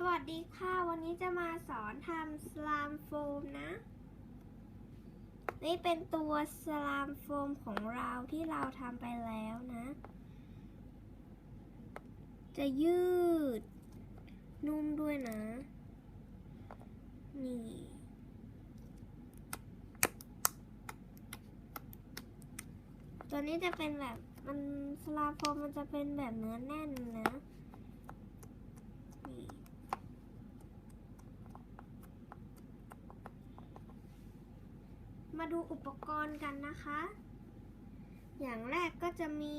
สวัสดีค่ะ วันนี้จะมาสอนทำสลามโฟมนะ นี่เป็นตัวสลามโฟมของเราที่เราทำไปแล้วนะ จะยืด นุ่มด้วยนะ นี่ ตัวนี้จะเป็นแบบมันสลามโฟมมันจะเป็นแบบเนื้อแน่นนะ นี่ มา ดูอุปกรณ์กันนะคะ อย่างแรกก็จะมี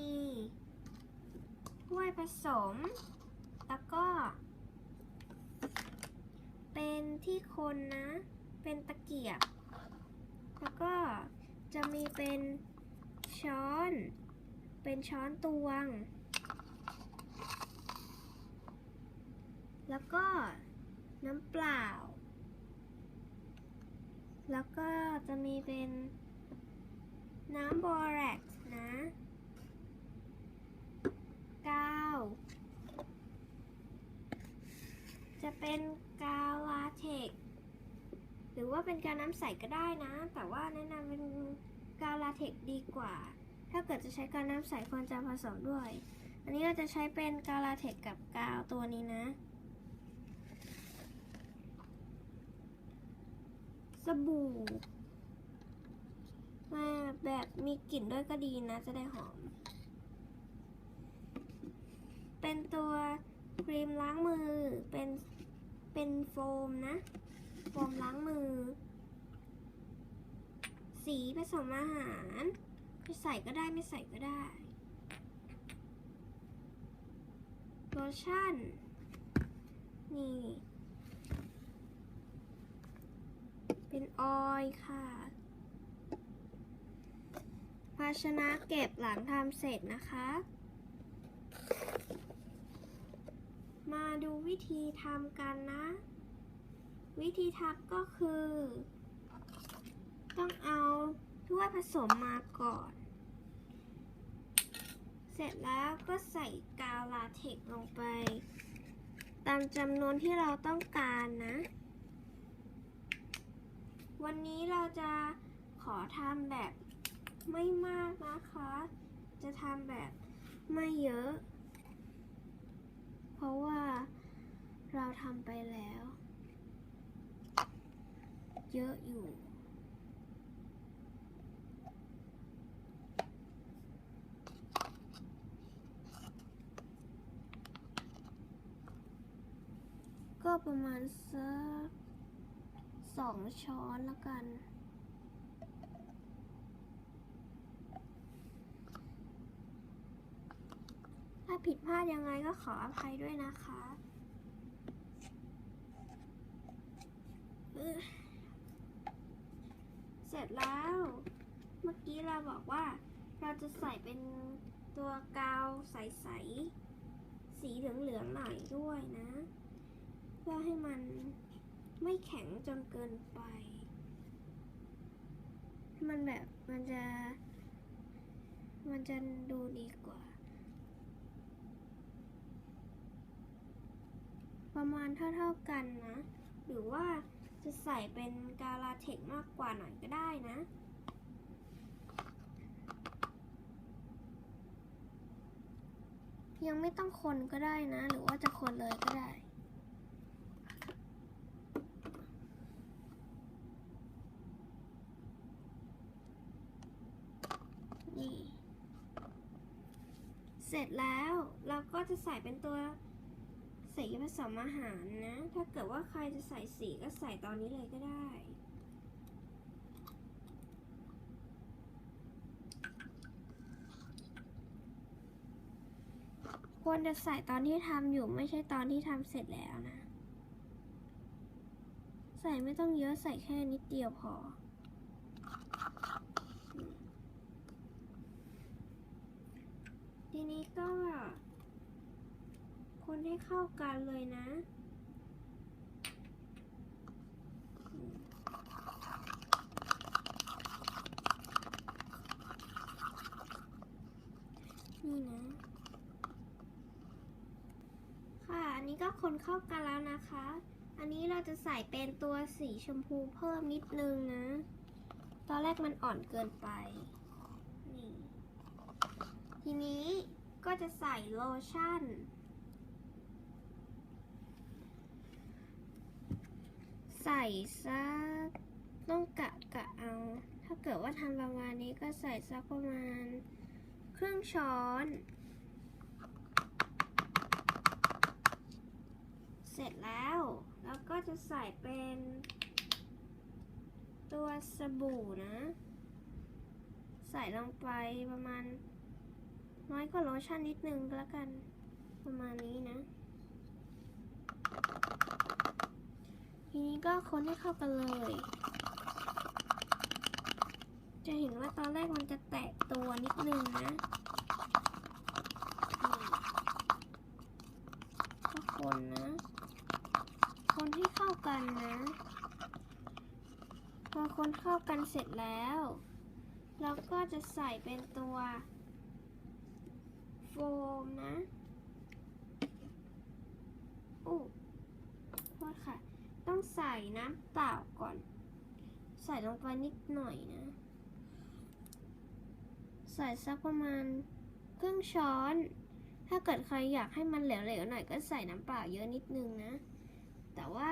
ถ้วยผสม แล้วก็ เป็นที่คนนะ เป็นตะเกียบ แล้วก็จะมีเป็นช้อน เป็นช้อนตวง แล้วก็น้ำเปล่า แล้วก็จะมีเป็นน้ำบอแร็กซ์นะกาวจะเป็นกาวลาเทกหรือว่าเป็นกาวน้ำใสก็ได้นะ แต่ว่าแนะนำเป็นกาวลาเทกดีกว่า ถ้าเกิดจะใช้กาวน้ำใสควรจะผสมด้วย อันนี้เราจะใช้เป็นกาวลาเทกกับกาวตัวนี้นะ สบู่มาแบบมีกลิ่นด้วยก็ดีนะ จะได้หอม เป็นตัวครีมล้างมือ เป็นเป็นโฟมนะ โฟมล้างมือ สีผสมอาหารจะใส่ก็ได้ไม่ใส่ก็ได้โลชั่น นี่ เป็นออยค่ะ ภาชนะเก็บหลังทำเสร็จนะคะ มาดูวิธีทำกันนะ วิธีทำก็คือ ต้องเอาถ้วยผสมมาก่อน เสร็จแล้วก็ใส่กาวลาเทกลงไป ตามจำนวนที่เราต้องการนะ วันนี้เราจะขอทำแบบไม่มากนะคะ จะทำแบบไม่เยอะ เพราะว่าเราทำไปแล้ว เยอะอยู่ก็ประมาณสัก สองช้อนและกัน ถ้าผิดพลาดยังไงก็ขออภัยด้วยนะคะเสร็จแล้ว เมื่อกี้เราบอกว่าเราจะใส่เป็นตัวกาวใสๆสีเหลืองๆหน่อยด้วยนะ เพื่อให้มัน ไม่แข็งจนเกินไป มันแบบมันจะ มันจะดูดีกว่า ประมาณเท่าๆกันนะ หรือว่าจะใส่เป็นกาลาเทคมากกว่าหน่อยก็ได้นะยังไม่ต้องคนก็ได้นะ หรือว่าจะคนเลยก็ได้ นี่ เสร็จแล้วเราก็จะใส่เป็นตัวสีผสมอาหารนะ ถ้าเกิดว่าใครจะใส่สีก็ใส่ตอนนี้เลยก็ได้ควรจะใส่ตอนที่ทำอยู่ไม่ใช่ตอนที่ทำเสร็จแล้วนะ ใส่ไม่ต้องเยอะใส่แค่นิดเดียวพอ ทีนี้ก็ คนให้เข้ากันเลยนะ นี่นะ ค่ะ อันนี้ก็คนเข้ากันแล้วนะคะ อันนี้เราจะใส่เป็นตัวสีชมพูเพิ่มนิดนึงนะ ตอนแรกมันอ่อนเกินไป ทีนี้ก็จะใส่โลชั่น ใส่สักต้องกะกะเอา ถ้าเกิดว่าทำประมาณนี้ก็ใส่สักประมาณครึ่งช้อน เสร็จแล้ว แล้วก็จะใส่เป็นตัวสบู่นะ ใส่ลงไปประมาณ น้อยกว่าโลชั่นนิดนึงก็แล้วกัน ประมาณนี้นะ ทีนี้ก็คนให้เข้ากันเลย จะเห็นว่าตอนแรกมันจะแตกตัวนิดนึงนะก็คนนะ คนให้เข้ากันนะพอคนเข้ากันเสร็จแล้ว เราก็จะใส่เป็นตัว มนะอู้โทษค่ะ ต้องใส่น้ำเปล่าก่อน ใส่ลงไปนิดหน่อยนะ ใส่สักประมาณครึ่งช้อน ถ้าเกิดใครอยากให้มันเหลวๆหน่อยก็ใส่น้ำเปล่าเยอะนิดนึงนะ แต่ว่า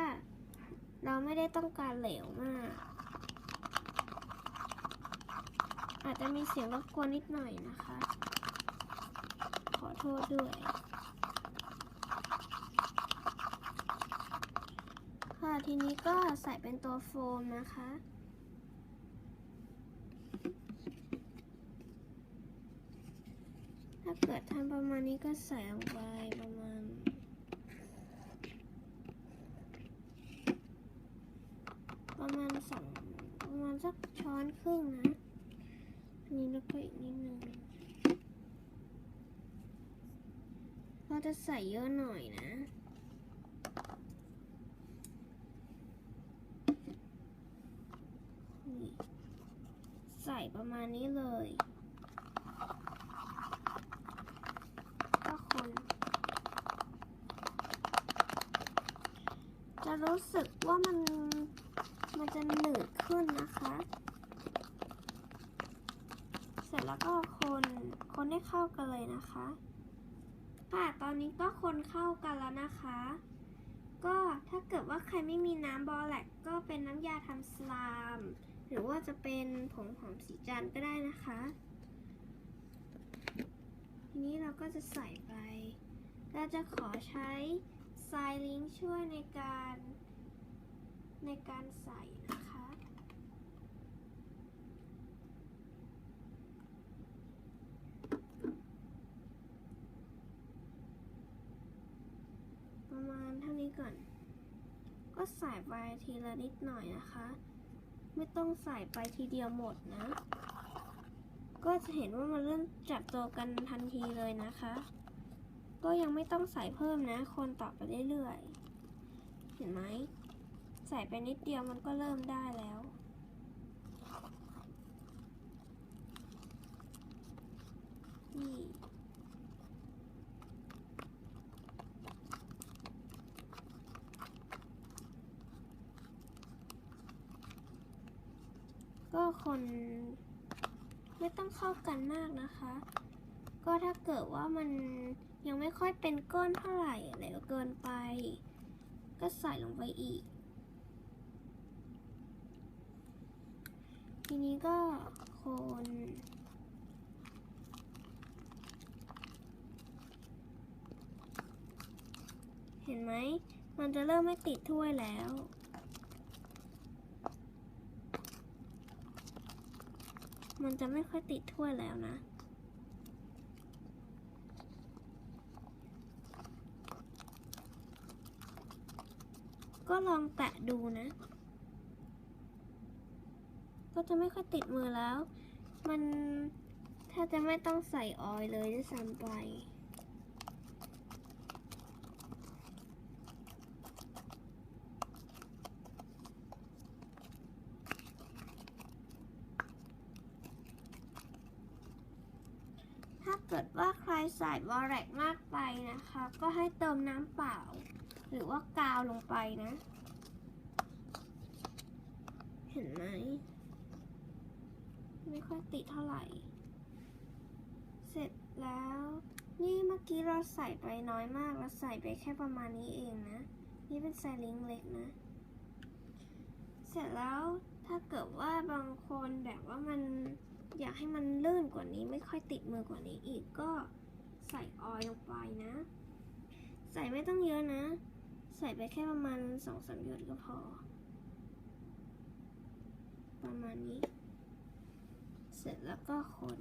เราไม่ได้ต้องการเหลวมาก อาจจะมีเสียงรบกวนนิดหน่อยนะคะ ขอด้วย ค่ะทีนี้ก็ใส่เป็นตัวโฟมนะคะถ้าเกิดทำประมาณนี้ก็ใส่ลงไปประมาณประมาณสองประมาณสักช้อนครึ่งนะ อันนี้แล้วก็อีกนิดนึง เราจะใส่เยอะหน่อยนะใส่ประมาณนี้เลย ก็คน จะรู้สึกว่ามันมันจะหนืดขึ้นนะคะ เสร็จแล้วก็คน คนให้เข้ากันเลยนะคะ ค่ะ ตอนนี้ก็คนเข้ากันแล้วนะคะ ก็ถ้าเกิดว่าใครไม่มีน้ำบอแลกก็เป็นน้ำยาทำสลาม หรือว่าจะเป็นผงหอมสีจันก็ได้นะคะ ทีนี้เราก็จะใส่ไป เราจะขอใช้ทรายลิงช่วยในการในการใส่นะมาณเท่านี้ก่ อน ก็ใส่ไปทีละนิดหน่อยนะคะ ไม่ต้องใส่ไปทีเดียวหมดนะ ก็จะเห็นว่ามันเริ่มจับตัวกันทันทีเลยนะคะ ก็ยังไม่ต้องใส่เพิ่มนะ คนต่อไปเรื่อยๆ เห็นไหม ใส่ไปนิดเดียวมันก็เริ่มได้แล้ว นี่ ก็ คนไม่ต้องเข้ากันมากนะคะ ก็ถ้าเกิดว่ามันยังไม่ค่อยเป็นก้อนเท่าไหร่เหลวเกินไป ก็ใส่ลงไปอีก ทีนี้ก็คนเห็นไหม มันจะเริ่มไม่ติดถ้วยแล้ว มันจะไม่ค่อยติดถ้วยแล้วนะ ก็ลองแตะดูนะ ก็จะไม่ค่อยติดมือแล้ว มันถ้าจะไม่ต้องใส่ออยล์เลยด้วยซ้ำไป เกิดว่าใครใส่วอลแรกมากไปนะคะ ก็ให้เติมน้ำเปล่า หรือว่ากาวลงไปนะ เห็นไหม ไม่ค่อยติดเท่าไหร่ เสร็จแล้ว นี่เมื่อกี้เราใส่ไปน้อยมาก เราใส่ไปแค่ประมาณนี้เองนะ นี่เป็นไซลิงเล็กนะ เสร็จแล้วถ้าเกิดว่าบางคนแบบว่ามัน อยากให้มันลื่นกว่านี้ไม่ค่อยติดมือกว่านี้อีกก็ใส่ออยล์ลงไปนะ ใส่ไม่ต้องเยอะนะ ใส่ไปแค่ประมาณสองสามหยดก็พอ ประมาณนี้ เสร็จแล้วก็คน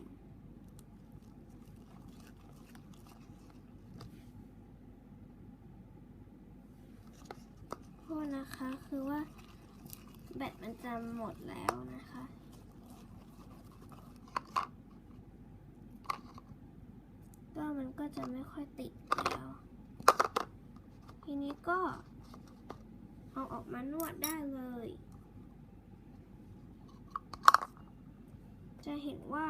โทษนะคะคือว่าแบตมันจะหมดแล้วนะคะ ก็มันก็จะไม่ค่อยติดแล้ว ทีนี้ก็ เอาออกมานวดได้เลย จะเห็นว่า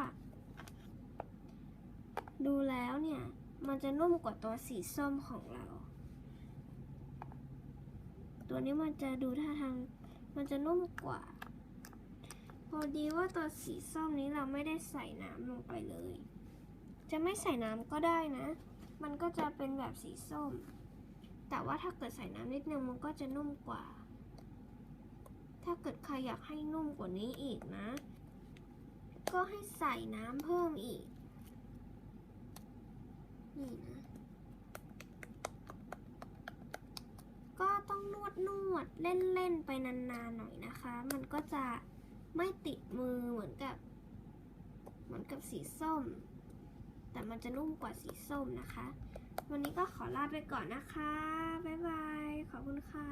ดูแล้วเนี่ย มันจะนุ่มกว่าตัวสีส้มของเรา ตัวนี้มันจะดูท่าทางมันจะนุ่มกว่า พอดีว่าตัวสีส้มนี้เราไม่ได้ใส่น้ำลงไปเลย จะไม่ใส่น้ำก็ได้นะ มันก็จะเป็นแบบสีส้ม แต่ว่าถ้าเกิดใส่น้ำนิดนึงมันก็จะนุ่มกว่า ถ้าเกิดใครอยากให้นุ่มกว่านี้อีกนะ ก็ให้ใส่น้ำเพิ่มอีก นี่นะ ก็ต้องนวดนวดเล่นเล่นๆไปนานๆหน่อยนะคะ มันก็จะไม่ติดมือเหมือนกับ เหมือนกับสีส้ม แต่มันจะนุ่มกว่าสีส้มนะคะ วันนี้ก็ขอลาไปก่อนนะคะ บ๊ายบาย ขอบคุณค่ะ